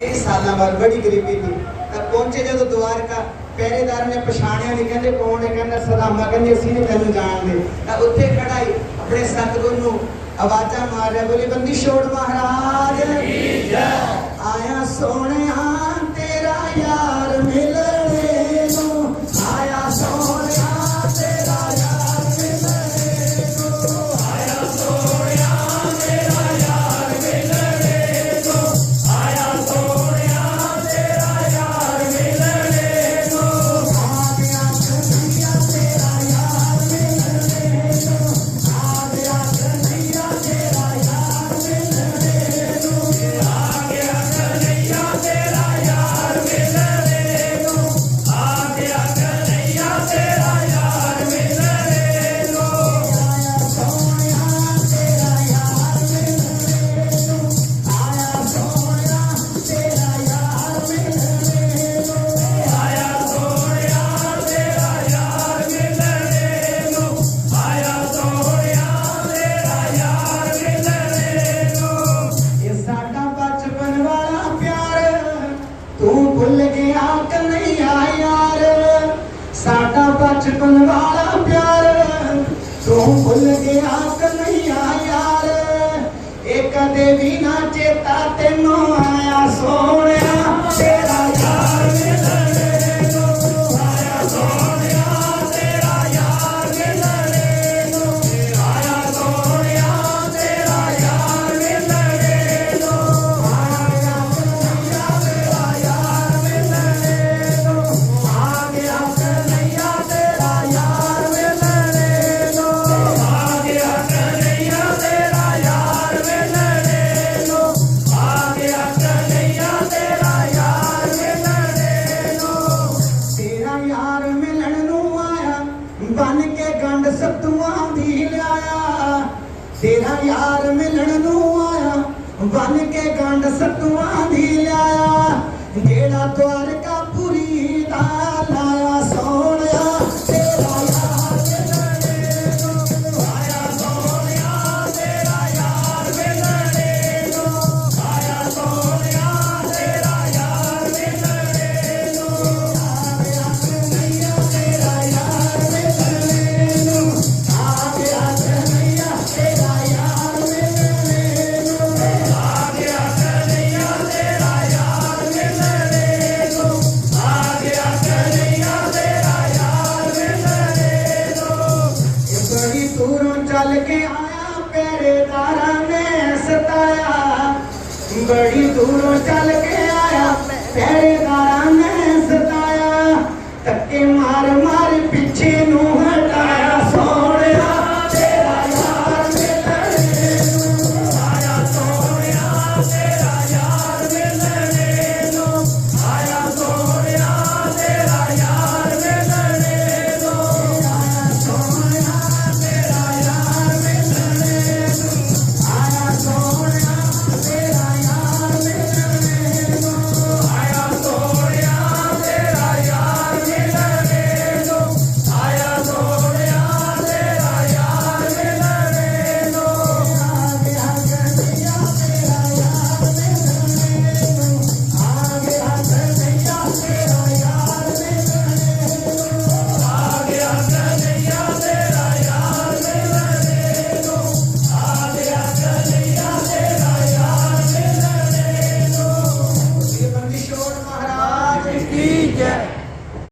बड़ी गरीबी थी पहुँचे जो द्वारका पहरेदार ने पछाणिया कहना सदामा कहते तेन जानते उत्थे अपने सतगुरु आवाजा मार रहा बंदी छोड़ महाराज आया सोने ਬਚਪਨ ਵਾਲਾ ਪਿਆਰ ਤੂੰ ਭੁੱਲ ਗਿਆ ਕਨਈਆ ਯਾਰ। ਇਹ ਕਦੇ ਵੀ ਨਾ ਚੇਤਾ ਤੈਨੂੰ ਆਇਆ ਸੋਹਣਿਆ, ਤੇਰਾ ਤੇਰਾ ਯਾਰ ਮਿਲਣ ਨੂੰ ਆਇਆ। ਬਨ ਕੇ ਗੰਢ ਸਤੂਆਂ ਦੀ ਲਿਆਇਆ। ਜਿਹੜਾ ਦਵਾਰਕਾ बड़ी दूरों चल के आया। तेरे दारा मैं सता